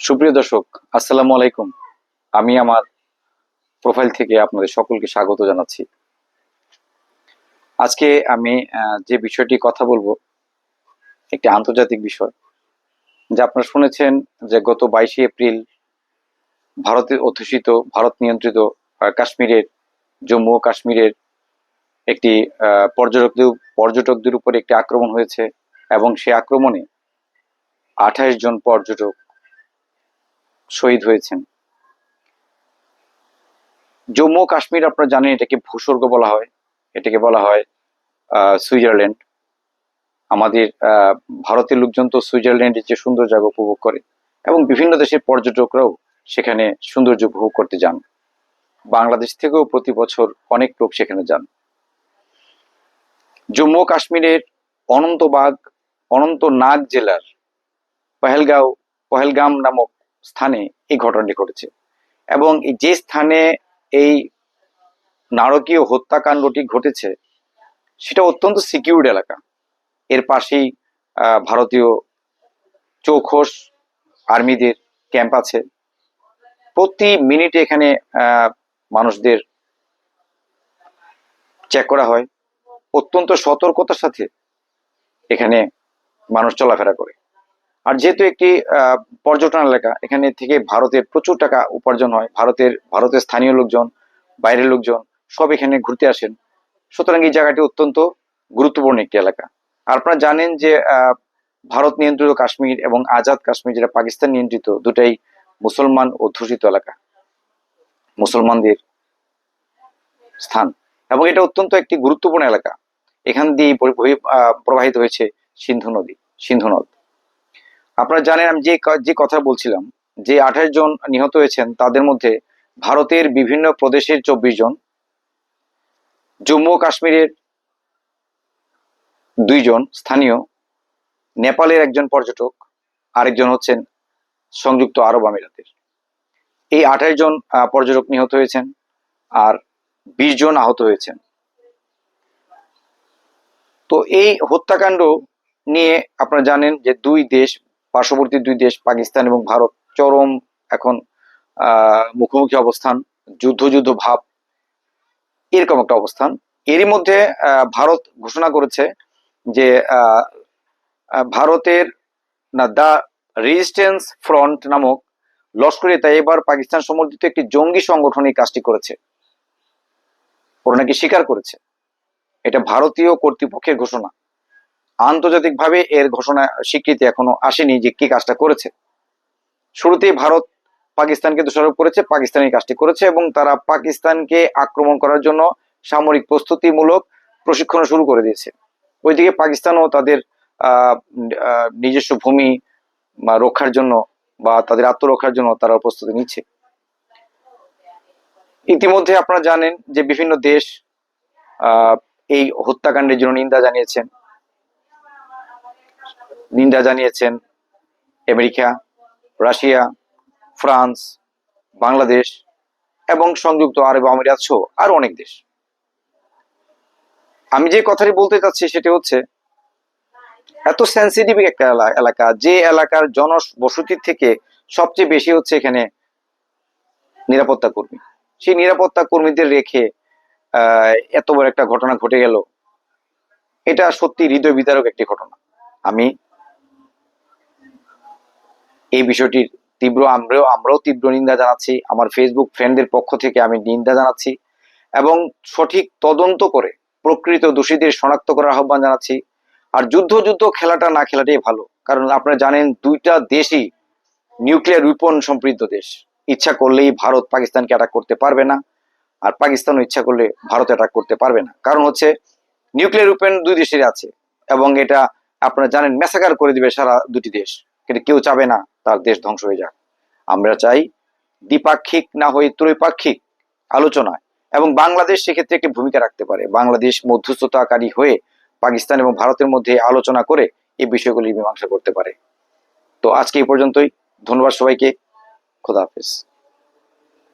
সুপ্রিয় দর্শক, আসসালামু আলাইকুম। আমি আমার প্রোফাইল থেকে আপনাদের সকলকে স্বাগত জানাচ্ছি। আজকে আমি যে বিষয়টি কথা বলব, একটি আন্তর্জাতিক বিষয়, যা আপনারা শুনেছেন যে গত বাইশে এপ্রিল ভারতের অধ্যুষিত, ভারত নিয়ন্ত্রিত কাশ্মীরের, জম্মু ও কাশ্মীরের একটি পর্যটকদের পর্যটকদের উপর একটি আক্রমণ হয়েছে এবং সেই আক্রমণে আঠাশ জন পর্যটক শহীদ হয়েছেন। জম্মু কাশ্মীর আপনারা জানেন এটাকে ভূস্বর্গ বলা হয়। এটাকে বলা হয় সুইজারল্যান্ড। আমাদের ভারতের লোকজন তো সুইজারল্যান্ডের যে সুন্দর জায়গা উপভোগ করে এবং বিভিন্ন দেশের পর্যটকরাও সেখানে সৌন্দর্য উপভোগ করতে যান। বাংলাদেশ থেকেও প্রতি বছর অনেক লোক সেখানে যান। জম্মু কাশ্মীরের অনন্তবাগ, অনন্তনাগ জেলার পহেলগাঁও, পহেলগাম নামক স্থানে এই ঘটনাটি ঘটেছে। এবং যে স্থানে এই নারকীয় হত্যাকাণ্ডটি ঘটেছে, সেটা অত্যন্ত সিকিউরড এলাকা। এর পাশেই ভারতীয় চৌখোস আর্মিদের ক্যাম্প আছে। প্রতি মিনিটে এখানে মানুষদের চেক করা হয়। অত্যন্ত সতর্কতার সাথে এখানে মানুষ চলাফেরা করে। আর যেহেতু একটি পর্যটন এলাকা, এখানে থেকে ভারতের প্রচুর টাকা উপার্জন হয়, ভারতের ভারতের স্থানীয় লোকজন, বাইরের লোকজন সব এখানে ঘুরতে আসেন। সুতরাং এই জায়গাটি অত্যন্ত গুরুত্বপূর্ণ একটি এলাকা। আর আপনারা জানেন যে ভারত নিয়ন্ত্রিত কাশ্মীর এবং আজাদ কাশ্মীর, যেটা পাকিস্তান নিয়ন্ত্রিত, দুটাই মুসলমান অধ্যুষিত এলাকা। মুসলমানদের স্থান। এবং এটা অত্যন্ত একটি গুরুত্বপূর্ণ এলাকা। এখান দিয়ে প্রবাহিত হয়েছে সিন্ধু নদী, সিন্ধু নদ। আপনারা জানেন আমি যে যে কথা বলছিলাম, যে আঠাশ জন নিহত হয়েছেন, তাদের মধ্যে ভারতের বিভিন্ন প্রদেশের চব্বিশ জন, জম্মু কাশ্মীরের দুইজন স্থানীয়, নেপালের একজন পর্যটক, আরেকজন হচ্ছেন সংযুক্ত আরব আমিরাতের। এই আঠাশ জন পর্যটক নিহত হয়েছেন আর বিশ জন আহত হয়েছেন। তো এই হত্যাকাণ্ড নিয়ে আপনারা জানেন যে দুই দেশ পার্শ্ববর্তী দুই দেশ, পাকিস্তান এবং ভারত, চরম এখন মুখোমুখি অবস্থান, যুদ্ধ যুদ্ধ ভাব, এরকম একটা অবস্থান। এরই মধ্যে ভারত ঘোষণা করেছে যে ভারতের, না দা রেজিস্ট্যান্স ফ্রন্ট নামক লস্করে তাইবার পাকিস্তান সমর্থিত একটি জঙ্গি সংগঠন এই কাজটি করেছে। ওরা নাকি স্বীকার করেছে। এটা ভারতীয় কর্তৃপক্ষের ঘোষণা। আন্তর্জাতিকভাবে এর ঘোষণা, স্বীকৃতি এখনও আসেনি যে কি কাজটা করেছে। শুরুতেই ভারত পাকিস্তানকে দোষারোপ করেছে পাকিস্তান এই কাজটি করেছে এবং তারা পাকিস্তানকে আক্রমণ করার জন্য সামরিক প্রস্তুতিমূলক প্রশিক্ষণ শুরু করে দিয়েছে। ওইদিকে পাকিস্তানও তাদের নিজস্ব ভূমি রক্ষার জন্য বা তাদের আত্মরক্ষার জন্য তারা প্রস্তুতি নিচ্ছে। ইতিমধ্যে আপনারা জানেন যে বিভিন্ন দেশ এই হত্যাকাণ্ডের জন্য নিন্দা জানিয়েছেন। নিন্দা জানিয়েছেন আমেরিকা, রাশিয়া, ফ্রান্স, বাংলাদেশ এবং সংযুক্ত আরব আমিরাত সহ আরও অনেক দেশ। আমি যে কথাটি বলতে চাচ্ছি সেটি হচ্ছে, এত সেন্সিটিভ একটা এলা- এলাকা, যে এলাকার জনবসতির থেকে সবচেয়ে বেশি হচ্ছে এখানে নিরাপত্তা কর্মী। সেই নিরাপত্তা কর্মীদের রেখে এত বড় একটা ঘটনা ঘটে গেল, এটা সত্যি হৃদয় বিদারক একটি ঘটনা। আমি এই বিষয়টির তীব্র আমরাও আমরাও তীব্র নিন্দা জানাচ্ছি। আমার ফেসবুক ফ্রেন্ডদের পক্ষ থেকে আমি নিন্দা জানাচ্ছি এবং সঠিক তদন্ত করে প্রকৃত দোষীদের শনাক্ত করার আহ্বান জানাচ্ছি। আর যুদ্ধ যুদ্ধ খেলাটা না খেলাটাই ভালো। কারণ আপনারা জানেন দুইটা দেশই নিউক্লিয়ার উইপন সমৃদ্ধ দেশ। ইচ্ছা করলেই ভারত পাকিস্তানকে অ্যাটাক করতে পারবে না, আর পাকিস্তানও ইচ্ছা করলে ভারত অ্যাটাক করতে পারবে না। কারণ হচ্ছে নিউক্লিয়ার উইপন দুই দেশের আছে এবং এটা আপনারা জানেন মেসাকার করে দিবে সারা দুটি দেশ। কিন্তু কেউ চাবে না তার দেশ ধ্বংস হয়ে যাক। আমরা চাই দ্বিপাক্ষিক না হয়ে ত্রৈপাক্ষিক আলোচনায় এবং বাংলাদেশ সেক্ষেত্রে একটি ভূমিকা রাখতে পারে। বাংলাদেশ মধ্যস্থতাকারী হয়ে পাকিস্তান এবং ভারতের মধ্যে আলোচনা করে এই বিষয়গুলি মীমাংসা করতে পারে। তো আজকে এই পর্যন্তই। ধন্যবাদ সবাইকে। খোদা হাফেজ।